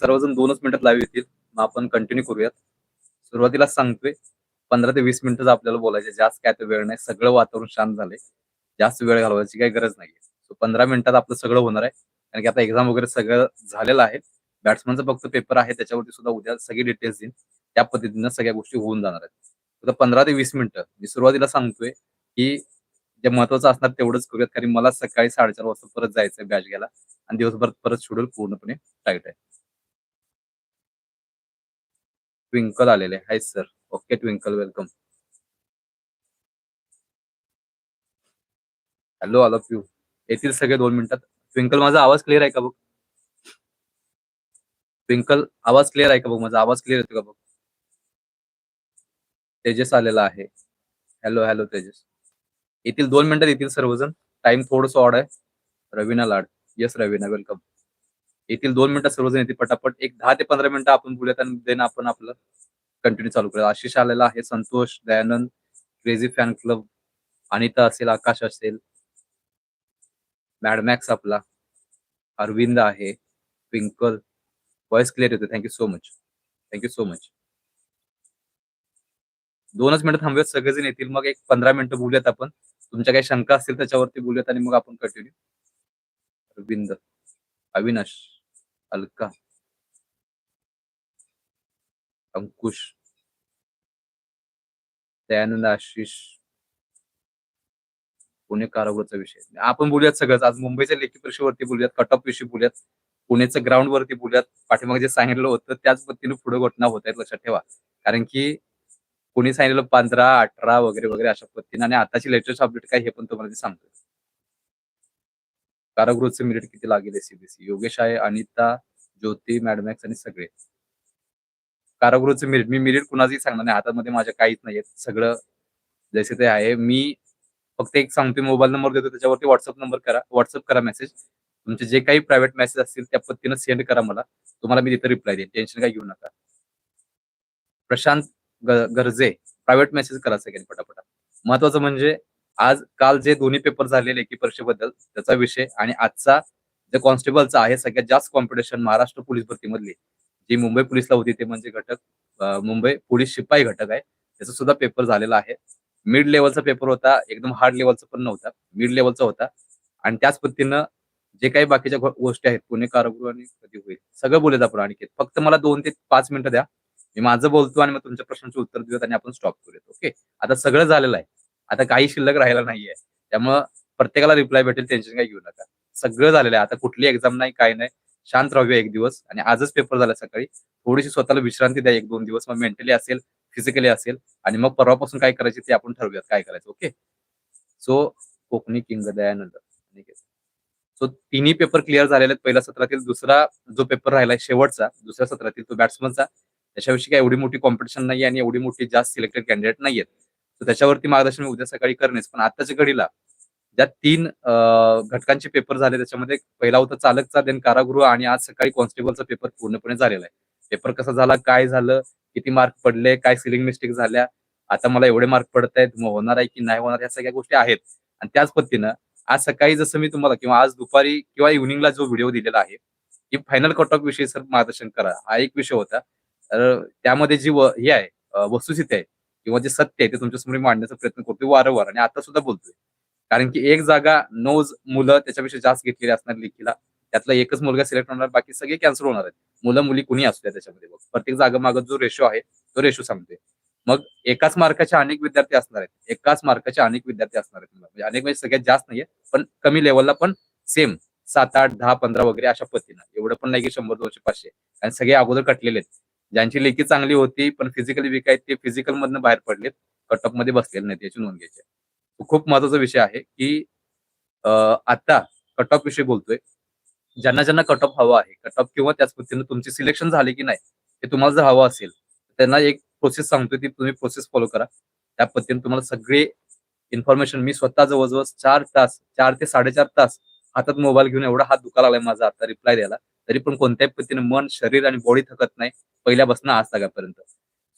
सर्वजण दोनच मिनिटात लाईव्ह येतील. मग आपण कंटिन्यू करूयात. सुरुवातीला सांगतोय पंधरा ते वीस मिनिटं आपल्याला बोलायचे जास्त काय तर वेळ नाही. सगळं वातावरण शांत झालंय. जास्त वेळ घालवायची काही गरज नाहीये. सो पंधरा मिनिटात आपलं सगळं होणार आहे. कारण की आता एक्झाम वगैरे सगळं झालेलं आहे. बॅट्समनचा फक्त पेपर आहे. त्याच्यावरती सुद्धा उद्या सगळी डिटेल्स देईन त्या पद्धतीनं सगळ्या गोष्टी होऊन जाणार आहेत. तर पंधरा ते वीस मिनिटं. मी सुरुवातीला सांगतोय की जे महत्वाचं असणार तेवढंच करूयात. कारण मला सकाळी साडेचार वाजता परत जायचंय बॅच घ्यायला. आणि दिवसभर परत शेड्यूल पूर्णपणे टाईट आहे. ट्विंकल आलेले. Hi sir okay Twinkle welcome hello all of you येतील सगळे दोन मिनिटात. ट्विंकल माझा आवाज क्लिअर आहे का बघ? ट्विंकल आवाज क्लिअर आहे का बघ? माझा आवाज क्लिअर येतो का बघ? तेजस आलेला आहे. Hello hello Tejas. येतील दोन मिनिटात येतील सर्वजण. टाइम थोडस ऑड आहे. रवीना लाड. येस रवीना वेलकम येतील दोन मिनिटात सर्वजण येतील पटापट. एक दहा ते पंधरा मिनिटं आपण बोलूयात आणि देन आपण आपलं कंटिन्यू चालू करूया आशिष आलेला आहे Santosh Dayanand crazy fan club Anita असेल आकाश असेल मॅडमॅक्स आपला अरविंद आहे ट्विंकल व्हॉइस क्लिअर येतो thank you so much thank you so much दोनच मिनिटं थांबूयात सगळेजण येतील. मग एक पंधरा मिनिटं बोलूयात आपण. तुमच्या काही शंका असतील त्याच्यावरती बोलूयात आणि मग आपण कंटिन्यू अरविंद अविनाश. अलका. अंकुश. दयानंद आशिष. पुणे कारागृहाचा विषय. आपण बोलूयात सगळंच. आज मुंबईच्या लेखी परीक्षेवरती बोलूयात कट ऑफ विषयी बोलूयात पुण्याचं ग्राउंड वरती बोलूयात. पाठीमागे जे सांगितलं होतं त्याच पद्धतीने पुढे घटना होत आहेत लक्षात ठेवा. कारण की कोणी सांगितलं पंधरा अठरा वगैरे वगैरे अशा पद्धतीने. आणि आताची लेटेस्ट अपडेट काय हे पण तुम्हाला सांगतो कारागृहचं मिरिट किती लागेल सीबीसी योगेश आहे अनिता ज्योती मॅडमॅक्स आणि सगळे. कारागृहचं मिरिट मी मिरिट कुणाचंही सांगणार नाही. हातामध्ये माझ्या काहीच नाहीये सगळं जसे ते आहे. मी फक्त एक सांगते मोबाईल नंबर देतो त्याच्यावरती व्हॉट्सअप नंबर करा. व्हॉट्सअप करा मेसेज तुमचे जे काही प्रायव्हेट मेसेज असतील त्या पद्धतीनं सेंड करा मला. तुम्हाला मी तिथे रिप्लाय देईन. टेन्शन काय घेऊ नका. प्रशांत गरजे प्रायव्हेट मेसेज करा सगळ्यांनी पटापटा. महत्वाचं म्हणजे आज काल जे दोन्ही पेपर झालेले की परीक्षेबद्दल त्याचा विषय आणि आजचा जे कॉन्स्टेबलचा आहे सगळ्यात जास्त कॉम्पिटिशन महाराष्ट्र पोलीस भरतीमधली जी मुंबई पोलीसला होती ते म्हणजे घटक मुंबई पोलीस शिपाई घटक आहे. त्याचा सुद्धा पेपर झालेला आहे. मिड लेवलचा पेपर होता एकदम हार्ड लेवलचा पण नव्हता मिड लेवलचा होता. आणि त्याच पद्धतीनं जे काही बाकीच्या गोष्टी आहेत पुणे कारागृह आणि कधी होईल सगळं बोलत आपण आणखी फक्त मला दोन ते पाच मिनिटं द्या. मी माझं बोलतो आणि मग तुमच्या प्रश्नांचे उत्तर देऊयात आणि आपण स्टॉप करूयात ओके? आता सगळं झालेलं आहे. आता काही शिल्लक राहिला नाहीये. त्यामुळं प्रत्येकाला रिप्लाय भेटेल टेन्शन काही घेऊ नका. सगळं झालेलं आहे. आता कुठली एक्झाम नाही काय नाही. शांत राहूया एक दिवस. आणि आजच पेपर झाला सकाळी. थोडीशी स्वतःला विश्रांती द्या एक दोन दिवस. मग मेंटली असेल फिजिकली असेल. आणि मग परवापासून काय करायचे ते आपण ठरवूयात काय करायचं okay so Konkani king Dayanand. So तिन्ही पेपर क्लिअर झालेले आहेत. पहिल्या सत्रातील दुसरा जो पेपर राहिला शेवटचा दुसऱ्या सत्रातील तो बॅट्समनचा त्याच्याविषयी काय एवढी मोठी कॉम्पिटिशन नाही आणि एवढी मोठी जास्त सिलेक्टेड कॅन्डिडेट नाहीयेत. त्याच्यावरती मार्गदर्शन मी उद्या सकाळी करणेच. पण आताच्या घडीला ज्या तीन घटकांचे पेपर झाले त्याच्यामध्ये पहिला होता चालकचा देन कारागृह आणि आज सकाळी कॉन्स्टेबलचा पेपर पूर्णपणे झालेला आहे. पेपर कसा झाला काय झालं किती मार्क पडले काय सिलिंग मिस्टेक झाल्या आता मला एवढे मार्क पडत आहेत होणार आहे की नाही होणार या सगळ्या गोष्टी आहेत. आणि त्याच पद्धतीनं आज सकाळी जसं मी तुम्हाला किंवा आज दुपारी किंवा इव्हनिंगला जो व्हिडिओ दिलेला आहे की फायनल कट ऑफ विषयी सर मार्गदर्शन करा. हा एक विषय होता. तर त्यामध्ये जी हे आहे वस्तुस्थिती आहे किंवा जे सत्य आहे ते तुमच्यासमोर मांडण्याचा प्रयत्न करतोय वारंवार. आणि आता सुद्धा बोलतोय. कारण की एक जागा नऊ मुलं त्याच्यापेक्षा जास्त घेतलेली असणार लेखीला. त्यातला एकच मुलगा सिलेक्ट होणार बाकी सगळे कॅन्सल होणार आहेत. मुलं मुली कुणी असू द्या त्याच्यामध्ये बघ. प्रत्येक जागा मागत जो रेशो आहे तो रेशो सांगतोय. मग एकाच मार्काचे अनेक विद्यार्थी असणार आहेत. एकाच मार्काचे अनेक विद्यार्थी असणार आहेत. म्हणजे अनेक म्हणजे सगळ्यात जास्त नाहीये पण कमी लेवलला पण सेम सात आठ दहा पंधरा वगैरे अशा पद्धतीनं एवढं पण नाही की शंभर दोनशे पाचशे. आणि सगळे अगोदर कटलेले आहेत. ज्यांची लेखी चांगली होती पण फिजिकली वीक आहेत ते फिजिकल मधनं बाहेर पडलेत. कटअपमध्ये बसलेले नाहीत याची नोंद घ्यायची तो खूप महत्त्वाचा विषय आहे की आता कट विषयी बोलतोय. ज्यांना ज्यांना कटऑफ हवा आहे कट ऑफ किंवा त्याच पद्धतीनं तुमची सिलेक्शन झाले की नाही ते तुम्हाला जर हवं असेल त्यांना एक प्रोसेस सांगतोय ती तुम्ही प्रोसेस फॉलो करा. त्या पद्धतीने तुम्हाला सगळे इन्फॉर्मेशन मी स्वतः जवळजवळ चार तास चार ते साडेचार तास हातात मोबाईल घेऊन एवढा हात दुखा लागलाय माझा आता रिप्लाय द्यायला. तरी पण कोणत्याही पद्धतीने मन शरीर आणि बॉडी थकत नाही पहिल्यापासून आज तागापर्यंत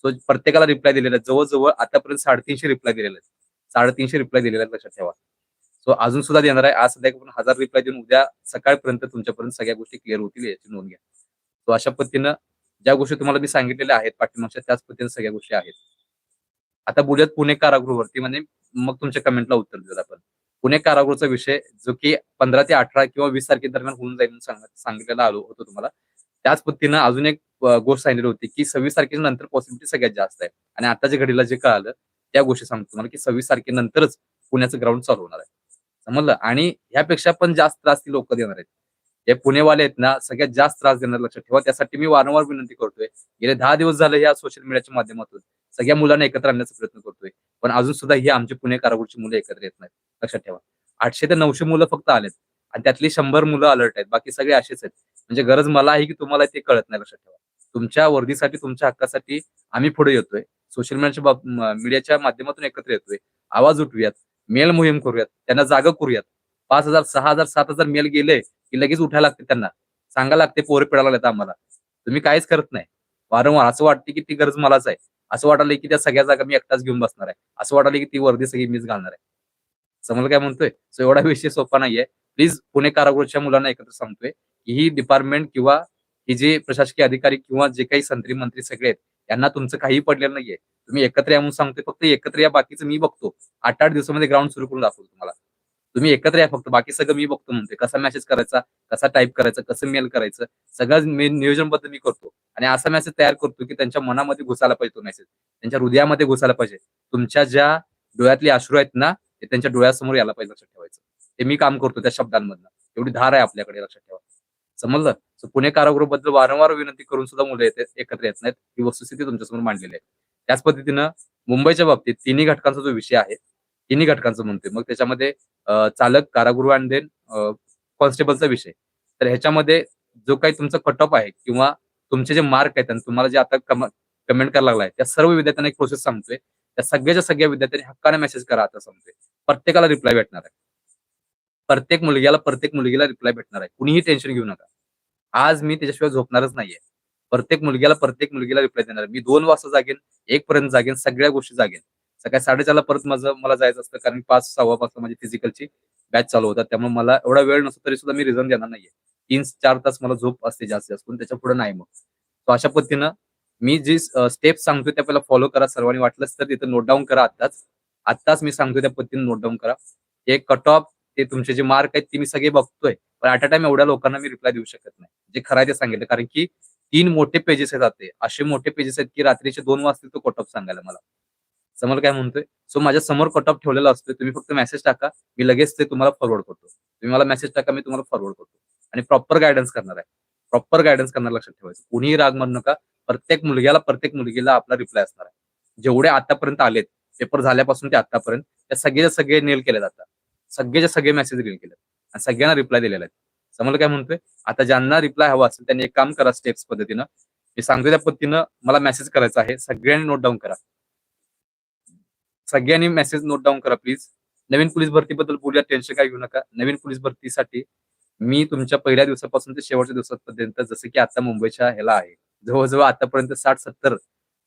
सो प्रत्येकाला रिप्लाय दिलेला आहे. जवळजवळ आतापर्यंत साडेतीनशे रिप्लाय दिलेला आहेत. साडेतीनशे रिप्लाय दिलेला लक्षात ठेवा. सो अजून सुद्धा देणार आहे. आज सध्या आपण हजार रिप्लाय देऊन उद्या सकाळपर्यंत तुमच्यापर्यंत सगळ्या गोष्टी क्लिअर होतील याची नोंद घ्या. सो अशा पद्धतीनं ज्या गोष्टी तुम्हाला मी सांगितलेल्या आहेत पाठीमागच्या त्याच पद्धतीने सगळ्या गोष्टी आहेत. आता बोलूयात पुणे कारागृहवरती. म्हणजे मग तुमच्या कमेंटला उत्तर देतात आपण. पुणे कारागृहचा विषय जो की पंधरा ते अठरा किंवा वीस तारखे दरम्यान होऊन जाईल सांगितलेला आलो होतो तुम्हाला. त्याच पद्धतीनं अजून एक गोष्ट सांगितली होती की सव्वीस तारखेनंतर पॉसिबिलिटी सगळ्यात जास्त आहे. आणि आताच्या घडीला जे कळालं त्या गोष्टी सांगतो तुम्हाला की सव्वीस तारखेनंतरच पुण्याचं ग्राउंड चालू होणार आहे. समजलं? आणि ह्यापेक्षा पण जास्त त्रास ती लोक देणार आहेत. हे पुणेवाले आहेत ना सगळ्यात जास्त त्रास देणार लक्षात ठेवा. त्यासाठी मी वारंवार विनंती करतोय गेले दहा दिवस झाले या सोशल मीडियाच्या माध्यमातून सगळ्या मुलांना एकत्र आणण्याचा प्रयत्न करतोय. पण अजून सुद्धा ही आमची पुणे कारागृहची मुलं एकत्र येत नाहीत. लक्षात ठेवा. आठशे ते नऊशे मुलं फक्त आलेत. आणि त्यातली शंभर मुलं अलर्ट आहेत. बाकी सगळे असेच आहेत. म्हणजे गरज मला आहे की तुम्हाला ते कळत नाही लक्षात ठेवा. तुमच्या वर्दीसाठी तुमच्या हक्कासाठी आम्ही पुढे येतोय. सोशल मीडियाच्या बाब- मीडियाच्या माध्यमातून एकत्र येतोय. आवाज उठवूयात. मेल मोहीम करूयात. त्यांना जागा करूयात. पाच हजार सहा हजार सात हजार मेल गेले की लगेच उठायला लागते त्यांना. सांगायला लागते पोरे पिडायला लागतात आम्हाला. तुम्ही काहीच करत नाही. वारंवार असं वाटते की ती गरज मलाच आहे. असं वाटायला की त्या सगळ्या जागा मी एकटाच घेऊन बसणार आहे. असं वाटायला की ती वर्दी सगळी मीच घालणार आहे. समजलं काय म्हणतोय? सो एवढा विषय सोपा नाहीये. प्लीज पुणे कारागृहच्या मुलांना एकत्र सांगतोय की ही डिपार्टमेंट किंवा ही जे प्रशासकीय अधिकारी किंवा जे काही संत्री मंत्री सगळे आहेत यांना तुमचं काही पडलेलं नाहीये. तुम्ही एकत्र या म्हणून सांगतोय. फक्त एकत्र या बाकीचं मी बघतो. आठ आठ दिवसामध्ये ग्राउंड सुरू करून दाखवतो तुम्हाला. तुम्ही एकत्र या फक्त. बाकी सगळं मी बघतो म्हणतोय. कसा मेसेज करायचा कसा टाईप करायचा कसं मेल करायचं सगळं नियोजनबद्ध मी करतो. आणि असा मेसेज तयार करतो की त्यांच्या मनामध्ये घुसायला पाहिजे तो मेसेज त्यांच्या हृदयामध्ये घुसायला पाहिजे. तुमच्या ज्या डोळ्यातले अश्रू आहेत ना हे त्यांच्या डोळ्यासमोर यायला पाहिजे लक्षात ठेवायचं. ते मी काम करतो त्या शब्दांमधनं. एवढी धार आहे आपल्याकडे लक्षात ठेवा. समजलं? सो पुणे कारागृहाबद्दल वारंवार विनंती करून सुद्धा मुलं येते एकत्र येत नाहीत. ही वस्तुस्थिती तुमच्यासमोर मांडलेली आहे. त्याच पद्धतीनं मुंबईच्या बाबतीत तिन्ही घटकांचा जो विषय आहे तिन्ही घटकांचं म्हणतोय. मग त्याच्यामध्ये चालक कारागृह आणि देन कॉन्स्टेबलचा विषय. तर ह्याच्यामध्ये जो काही तुमचा कट ऑफ आहे किंवा तुमचे जे मार्क आहेत आणि तुम्हाला जे आता कमेंट करायला लागलाय त्या सर्व विद्यार्थ्यांना एक प्रोसेस सांगतोय. त्या सगळ्याच्या सगळ्या विद्यार्थ्यांनी हक्काने मेसेज करा आता समजे. प्रत्येकाला रिप्लाय भेटणार आहे. प्रत्येक मुलग्याला प्रत्येक मुलगीला रिप्लाय भेटणार आहे. कुणीही टेन्शन घेऊ नका. आज मी त्याच्याशिवाय झोपणारच नाहीये. प्रत्येक मुलग्याला प्रत्येक मुलगीला रिप्लाय देणार मी दोन वाजता जागेन एक पर्यंत जागेन सगळ्या गोष्टी जागेन. सकाळी साडेचारला परत माझं मला जायचं असतं कारण पाच सहा वाजता माझी फिजिकलची बॅच चालू होतात. त्यामुळे मला एवढा वेळ नसतो तरी सुद्धा मी रिझन देणार नाहीये. तीन चार तास मला झोप असते जास्त जास्त पण त्याच्या पुढे नाही मग. तो अशा पद्धतीनं मी जी स्टेप सांगतोय त्या पहिला फॉलो करा. सर्वांनी वाटलंच तर तिथं नोट डाऊन करा आत्ताच. आत्ताच मी सांगतोय त्या पद्धतीने नोट डाऊन करा. हे कट ऑफ ते तुमचे जे मार्क आहेत ते मी सगळे बघतोय. पण ॲट अ टाइम एवढ्या लोकांना मी रिप्लाय देऊ शकत नाही. जे खरं ते सांगितलं. कारण की तीन मोठे पेजेस आहेत ते असे मोठे पेजेस आहेत की रात्रीचे दोन वाजतील तो कट ऑफ सांगायला मला. समोर काय म्हणतोय? सो माझ्यासमोर कट ऑफ ठेवलेला असतोय. तुम्ही फक्त मेसेज टाका. मी लगेच ते तुम्हाला फॉरवर्ड करतो. तुम्ही मला मेसेज टाका मी तुम्हाला फॉरवर्ड करतो. आणि प्रॉपर गायडन्स करणार आहे. प्रॉपर गायडन्स करणार लक्षात ठेवायचं. कुणीही राग म्हणू नका. प्रत्येक मुलग्याला प्रत्येक मुलगीला आपला रिप्लाय असणार आहे. जेवढे आतापर्यंत आलेत पेपर झाल्यापासून ते आतापर्यंत त्या सगळे सगळे नेल केले जातात. सगळेचे सगळे मेसेज रील केले आणि सगळ्यांना रिप्लाय दिलेला आहे समजलं काय म्हणतोय? आता ज्यांना रिप्लाय हवा असेल त्यांनी एक काम करा स्टेप्स पद्धतीनं. मी सांगतो त्या पद्धतीनं मला मेसेज करायचा आहे. सगळ्यांनी नोट डाऊन करा. सगळ्यांनी मेसेज नोट डाऊन करा प्लीज नवीन पोलीस भरतीबद्दल बोलूया टेन्शन काय घेऊ नका. नवीन पोलीस भरतीसाठी मी तुमच्या पहिल्या दिवसापासून ते शेवटच्या दिवसापर्यंत जसं की आता मुंबईच्या ह्याला आहे. जवळजवळ आतापर्यंत साठ सत्तर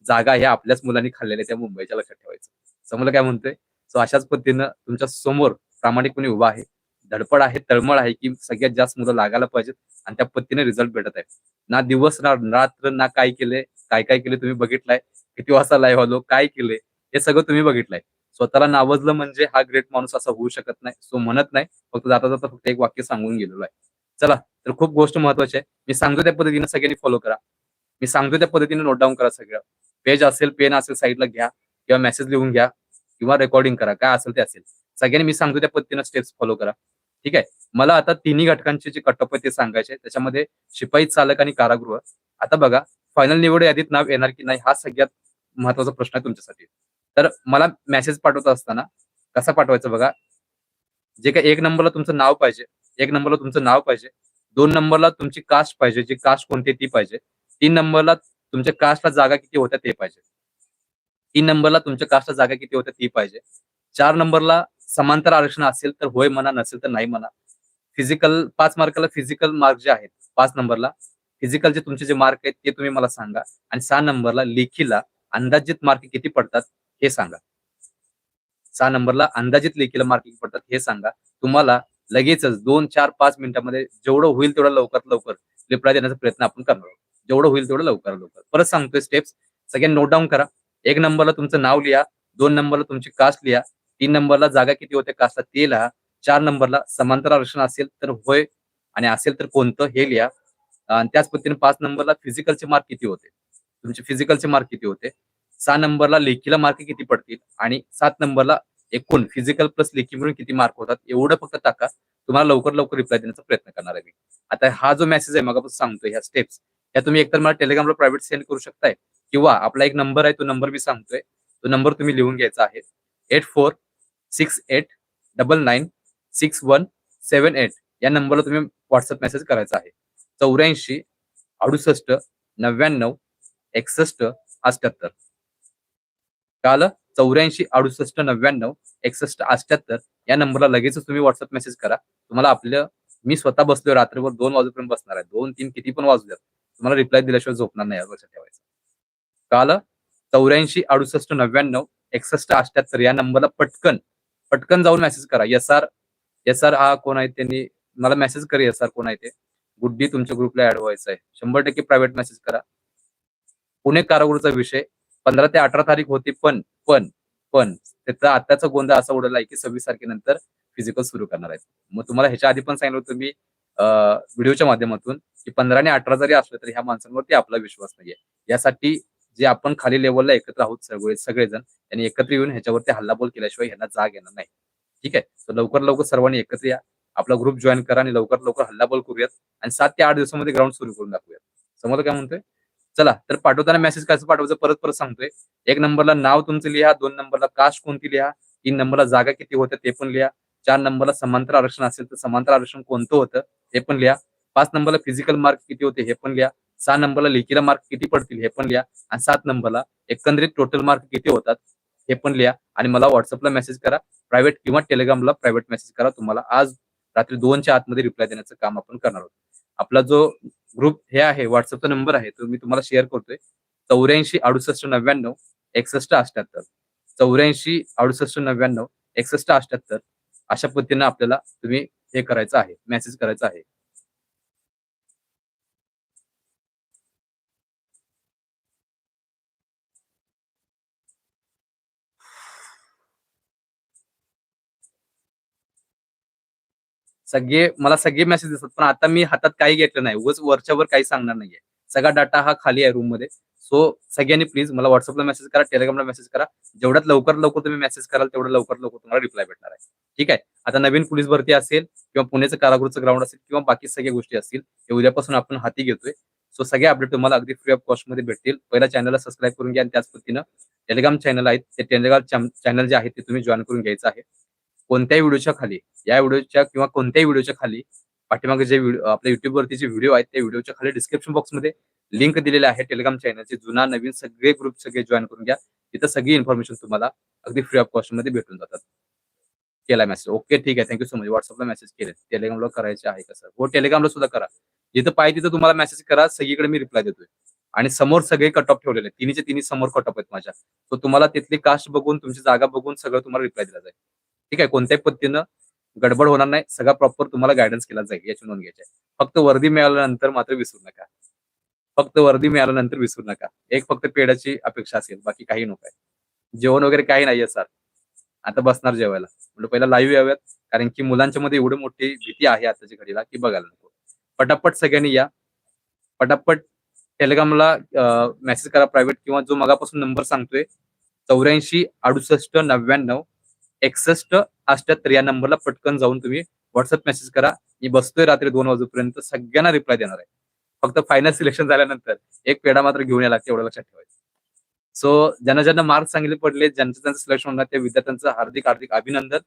जागा ह्या आपल्याच मुलांनी खाल्लेल्या त्या मुंबईच्या लक्षात ठेवायचं. समजलं काय म्हणतोय? सो अशाच पद्धतीनं तुमच्यासमोर प्रामाणिकपणे उभा आहे. धडपड आहे तळमळ आहे की सगळ्यात जास्त मुलं लागायला पाहिजेत आणि त्या पद्धतीने रिझल्ट भेटत आहे ना दिवस ना रात्र ना काय केले काय काय केले तुम्ही बघितलाय? किती वाजता लाईव्ह आलो काय केले? हे सगळं तुम्ही बघितलंय. स्वतःला नावजलं म्हणजे हा ग्रेट माणूस असा होऊ शकत नाही. सो म्हणत नाही फक्त जाता जाता फक्त एक वाक्य सांगून गेलेलो आहे. चला तर खूप गोष्ट महत्वाची आहे. मी सांगतो त्या पद्धतीने सगळ्यांनी फॉलो करा. मी सांगतो त्या पद्धतीने नोट डाऊन करा सगळं. पेज असेल पेन असेल साईडला घ्या किंवा मेसेज लिहून घ्या किंवा रेकॉर्डिंग करा. काय असेल ते असेल. सगळ्यांनी मी सांगतो त्या पद्धतीनं स्टेप्स फॉलो करा. ठीक आहे? मला आता तिन्ही घटकांचे जे कटअप आहे ते सांगायचे त्याच्यामध्ये शिपाई चालक आणि कारागृह. आता बघा फायनल निवड यादीत नाव येणार की नाही हा सगळ्यात महत्त्वाचा प्रश्न आहे तुमच्यासाठी. तर मला मेसेज पाठवत असताना कसा पाठवायचा बघा? जे काय एक नंबरला तुमचं नाव पाहिजे एक नंबरला तुमचं नाव पाहिजे दोन नंबरला तुमची कास्ट पाहिजे जी कास्ट कोणती ती पाहिजे. तीन नंबरला तुमच्या कास्टला जागा किती होत्या ते पाहिजे. तीन नंबरला तुमच्या कास्टला जागा किती होत्या ती पाहिजे. चार नंबरला समांतर आरक्षण असेल तर होय म्हणा नसेल तर नाही म्हणा. फिजिकल पाच मार्काला फिजिकल मार्क जे आहेत पाच नंबरला फिजिकलचे तुमचे जे मार्क आहेत ते तुम्ही मला सांगा. आणि सहा नंबरला लेखीला अंदाजित मार्क किती पडतात हे सांगा. सहा नंबरला अंदाजित लेखीला मार्क किती पडतात हे सांगा. तुम्हाला लगेचच दोन चार पाच मिनिटांमध्ये जेवढं होईल तेवढं लवकरात लवकर रिप्लाय देण्याचा प्रयत्न आपण करणार आहोत. जेवढं होईल तेवढं लवकर लवकर परत सांगतोय स्टेप्स सगळ्यांनी नोट डाऊन करा. एक नंबरला तुमचं नाव लिहा. दोन नंबरला तुमची कास्ट लिहा. तीन नंबरला जागा किती होते कास्टला ते लिहा. चार नंबरला समांतर आरक्षण असेल तर होय आणि असेल तर कोणतं हे लिहा. आणि त्याच पद्धतीने पाच नंबरला फिजिकलचे मार्क किती होते? तुमचे फिजिकलचे मार्क किती होते? सहा नंबरला लेखीला मार्क किती पडतील? आणि सात नंबरला एकूण फिजिकल प्लस लेखी मिळून किती मार्क होतात? एवढं फक्त टाका. तुम्हाला लवकर लवकर रिप्लाय देण्याचा प्रयत्न करणार आहे मी. आता हा जो मेसेज आहे मग सांगतो ह्या स्टेप्स या तुम्ही एकतर मला टेलिग्रामला प्रायव्हेट सेंड करू शकताय. किंवा आपला एक नंबर आहे तो नंबर मी सांगतोय. तो नंबर तुम्ही लिहून घ्यायचा आहे. Eight four six eight double nine six one seven eight या नंबरला तुम्ही व्हॉट्सअप मेसेज करायचा आहे. चौऱ्याऐंशी अडुसष्ट नव्याण्णव एकसष्ट अष्ट्याहत्तर काल चौऱ्याऐंशी अडुसष्ट नव्याण्णव एकसष्ट अष्ट्याहत्तर या नंबरला लगेच तुम्ही व्हॉट्सअप मेसेज करा. तुम्हाला आपलं मी स्वतः बसलोय रात्रभर दोन वाजेपर्यंत बसणार आहे. दोन तीन किती पण वाजू द्या तुम्हाला रिप्लाय दिल्याशिवाय झोपणार नाही लक्षात ठेवायचं. काल चौऱ्याऐंशी अडुसष्ट नव्याण्णव एकसष्ट अठ्याहत्तर या नंबरला पटकन पटकन जाऊन मेसेज करा. एस आर एस आर हा कोण आहे त्यांनी मला मेसेज करा एस आर कोण आहे ते. गुड्डी तुमच्या ग्रुपला ऍड व्हायचं आहे. शंभर टक्के प्रायव्हेट मेसेज करा. पुणे कारागृहचा विषय पंधरा ते अठरा तारीख होती पण पण पण त्याचा आताचा गोंधळ असा उडला आहे की सव्वीस तारखेनंतर फिजिकल सुरू करणार आहेत. मग तुम्हाला ह्याच्या आधी पण सांगितलं तुम्ही व्हिडिओच्या माध्यमातून की पंधरा आणि अठरा जरी असले तरी ह्या माणसांवरती आपला विश्वास नाहीये. यासाठी जे आपण खाली लेवलला एकत्र आहोत सगळे सगळेजण त्यांनी एकत्र येऊन ह्याच्यावरती हल्लाबोल केल्याशिवाय ह्यांना जाग येणार नाही. ठीक आहे? तर लवकर लवकर सर्वांनी एकत्र या. आपला ग्रुप जॉईन करा आणि लवकर लवकर हल्लाबोल करूयात आणि सात ते आठ दिवसामध्ये ग्राउंड सुरू करून दाखवूयात. समोर काय म्हणतोय? चला तर पाठवताना मेसेज कसं पाठवायचं परत परत सांगतोय. एक नंबरला नाव तुमचं लिहा दोन नंबरला कास्ट कोणती लिहा तीन नंबरला जागा किती होत्या ते पण लिहा. चार नंबरला समांतर आरक्षण असेल तर समांतर आरक्षण कोणतं होतं? हे पण लिहा. पाच नंबरला फिजिकल मार्क किती होते हे पण लिहा. सहा नंबरला लेखीला मार्क किती पडतील हे पण लिहा. आणि सात नंबरला एकंदरीत टोटल मार्क किती होतात हे पण लिहा. आणि मला व्हॉट्सअपला मेसेज करा. प्रायव्हेट किंवा टेलिग्रामला प्रायव्हेट मेसेज करा. तुम्हाला आज रात्री दोनच्या आतमध्ये रिप्लाय देण्याचं काम आपण करणार आहोत. आपला जो ग्रुप हे आहे व्हॉट्सअपचा नंबर आहे तो मी तुम्हाला शेअर करतोय. चौऱ्याऐंशी अडुसष्ट नव्याण्णव एकसष्ट अष्ट्याहत्तर चौऱ्याऐंशी अडुसष्ट नव्याण्णव एकसष्ट अष्ट्याहत्तर अशा पद्धतीने आपल्याला तुम्ही हे करायचं आहे मेसेज करायचा आहे. सगळे मला सगळे मेसेज दिसतात पण आता मी हातात काही घेतलं नाही उगच वरच्यावर काही सांगणार नाहीये. सगळा डाटा हा खाली आहे रूममध्ये. सो सगळ्यांनी प्लीज मला व्हॉट्सअपला मेसेज करा टेलिग्रामला मेसेज करा. जेवढ्यात लवकर लवकर तुम्ही मेसेज कराल तेवढं लवकर लवकर तुम्हाला रिप्लाय भेटणार आहे. ठीक आहे? आता नवीन पोलीस भरती असेल किंवा पुण्याचं कारागृहचं ग्राउंड असेल किंवा बाकी सगळ्या गोष्टी असतील हे उद्यापासून आपण हाती घेतोय. सो सगळे अपडेट तुम्हाला अगदी फ्री ऑफ कॉस्टमध्ये भेटतील. पहिल्या चॅनलला सबस्क्राईब करून घ्या आणि त्याच पद्धतीनं टेलिग्राम चॅनल आहेत ते टेलिग्राम चॅनल जे आहे ते तुम्ही जॉईन करून घ्यायचं आहे. कोणत्याही व्हिडिओच्या खाली या व्हिडिओच्या किंवा कोणत्याही व्हिडिओच्या खाली पाठीमागे जे व्हिडिओ आपल्या युट्यूबवरती जे व्हिडिओ आहेत त्या व्हिडिओच्या खाली डिस्क्रिप्शन बॉक्समध्ये लिंक दिलेली आहे टेलिग्राम चॅनलची जुना नवीन सगळे ग्रुप सगळे जॉईन करून घ्या. तिथं सगळी इन्फॉर्मेशन तुम्हाला अगदी फ्री ऑफ कॉस्टमध्ये भेटून जातात. केला मेसेज ओके ठीक आहे. थँक्यू सो मच व्हॉट्सअपला मेसेज केले टेलिग्रामला करायचे आहे का सर हो टेलिग्रामला सुद्धा करा. जिथं पाहिजे तिथं तुम्हाला मेसेज करा. सगळीकडे मी रिप्लाय देतोय. आणि समोर सगळे कट ऑफ ठेवलेले तिन्हीचे तिन्ही समोर कट ऑफ आहेत माझ्या. तो तुम्हाला तिथली कास्ट बघून तुमची जागा बघून सगळं तुम्हाला रिप्लाय दिला जाईल. ठीक आहे? कोणत्याही पद्धतीनं गडबड होणार नाही. सगळा प्रॉपर तुम्हाला गायडन्स केला जाईल. याची नोंद घ्यायची आहे. फक्त वर्दी मिळाल्यानंतर मात्र विसरू नका. फक्त वर्दी मिळाल्यानंतर विसरू नका. एक फक्त पेड्याची अपेक्षा असेल बाकी काही नको आहे. जेवण वगैरे काही नाहीये सर आता बसणार जेवायला. म्हणजे पहिला लाईव्ह याव्यात कारण की मुलांच्या मध्ये एवढी मोठी भीती आहे आताच्या घडीला की बघायला नको. पटापट सगळ्यांनी या. पटापट टेलिग्रामला मेसेज करा प्रायव्हेट किंवा जो मगापासून नंबर सांगतोय चौऱ्याऐंशी अडुसष्ट नव्याण्णव एकसष्ट अठ्याहत्तर या नंबरला पटकन जाऊन तुम्ही व्हॉट्सअप मेसेज करा. मी बसतोय रात्री दोन वाजेपर्यंत सगळ्यांना रिप्लाय देणार आहे. फक्त फायनल सिलेक्शन झाल्यानंतर एक पेढा मात्र घेऊन यायला लागते एवढं लक्षात ठेवायचं. सो ज्यांना ज्यांना मार्क सांगितले पडले ज्यांचं त्यांचं सिलेक्शन होणार त्या विद्यार्थ्यांचं हार्दिक हार्दिक अभिनंदन.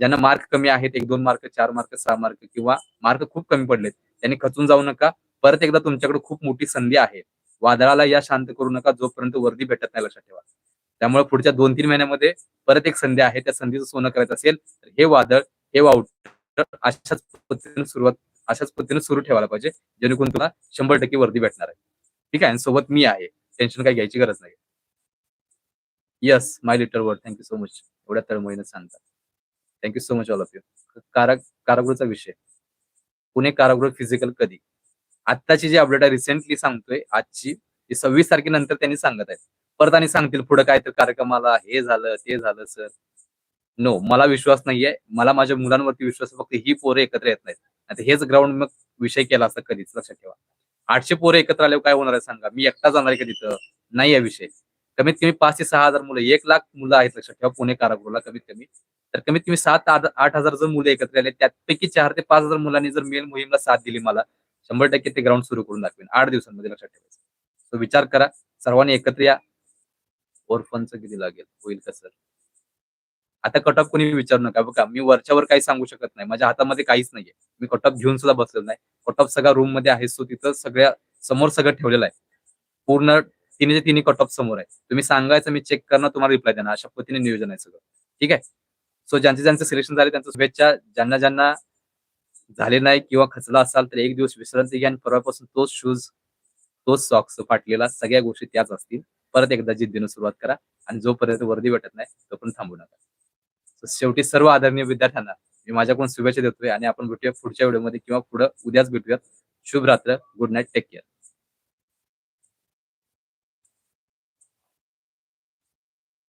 ज्यांना मार्क कमी आहेत एक दोन मार्क चार मार्क सहा मार्क किंवा मार्क खूप कमी पडलेत त्यांनी खचून जाऊ नका. परत एकदा तुमच्याकडे खूप मोठी संधी आहे. वादळाला या शांत करू नका जोपर्यंत वर्दी भेटत नाही लक्षात ठेवा. त्यामुळे पुढच्या दोन तीन महिन्यामध्ये परत एक संधी आहे त्या संधीचं सोनं करायचं असेल तर हे वादळ हे वाऊट अशाच पद्धतीने सुरुवात अशाच पद्धतीने सुरू ठेवायला पाहिजे जेणेकरून तुला शंभर टक्के वर्दी भेटणार आहे. ठीक आहे? आणि सोबत मी आहे. टेन्शन काही घ्यायची गरज नाही. Yes my little word thank you so much एवढ्या तळमळीने सांगता. Thank you so much all of you कारा कारागृहचा विषय. पुणे कारागृह फिजिकल कधी? आत्ताची जी अपडेट आहे रिसेंटली सांगतोय आजची ती सव्वीस तारखेनंतर त्यांनी सांगत आहेत. परत आणि सांगतील पुढे काय तर कार्यक्रमाला हे झालं ते झालं सर नो मला विश्वास नाहीये. मला माझ्या मुलांवरती विश्वास फक्त ही पोरं एकत्र येत नाहीत. हेच ग्राउंड मग विषय केला असं कधीच लक्षात ठेवा. आठशे पोरं एकत्र आल्यावर काय होणार आहे सांगा? मी एकटा जाणार आहे का तिथं? नाही या विषय. कमीत कमी पाच ते सहा हजार मुलं एक लाख मुलं आहेत लक्षात ठेवा पुणे कारागृहाला कमीत कमी. तर कमीत कमी सात आठ हजार जर मुलं एकत्र आले त्यापैकी चार ते पाच हजार मुलांनी जर मेल मोहीमला साथ दिली मला शंभर टक्के ते ग्राउंड सुरू करून दाखवेन आठ दिवसांमध्ये लक्षात ठेवायचं. विचार करा सर्वांनी एकत्र या. ओरफनचं किती लागेल? होईल का सर आता कट ऑफ कोणी विचारू नका. बघा मी वरच्यावर काही सांगू शकत नाही. माझ्या हातामध्ये काहीच नाहीये. मी कट ऑफ घेऊन सुद्धा बसलेलो नाही. कट ऑफ सगळ्या रूममध्ये आहे. सो तिथं सगळ्या समोर सगळं ठेवलेलं आहे. पूर्ण तिन्ही तिन्ही कट ऑफ समोर आहे. तुम्ही सांगायचं मी चेक करणार तुम्हाला रिप्लाय देणार. अशा पद्धतीने नियोजन आहे सगळं. ठीक आहे? सो ज्यांचे ज्यांचं सिलेक्शन झाले त्यांचं शुभेच्छा. ज्यांना ज्यांना झाले नाही किंवा खचला असाल तर एक दिवस विश्रांती घ्या आणि परवापासून तोच शूज तोच सॉक्स फाटलेला सगळ्या गोष्टी त्याच असतील. परत एकदा जिद्दीनं सुरुवात करा आणि जोपर्यंत वर्दी भेटत नाही तोपर्यंत थांबू नका. शेवटी सर्व आदरणीय विद्यार्थ्यांना मी माझ्याकडून शुभेच्छा देतोय आणि आपण भेटूया पुढच्या व्हिडिओमध्ये किंवा पुढे उद्याच भेटूयात. शुभ रात्र गुड नाईट. Take care.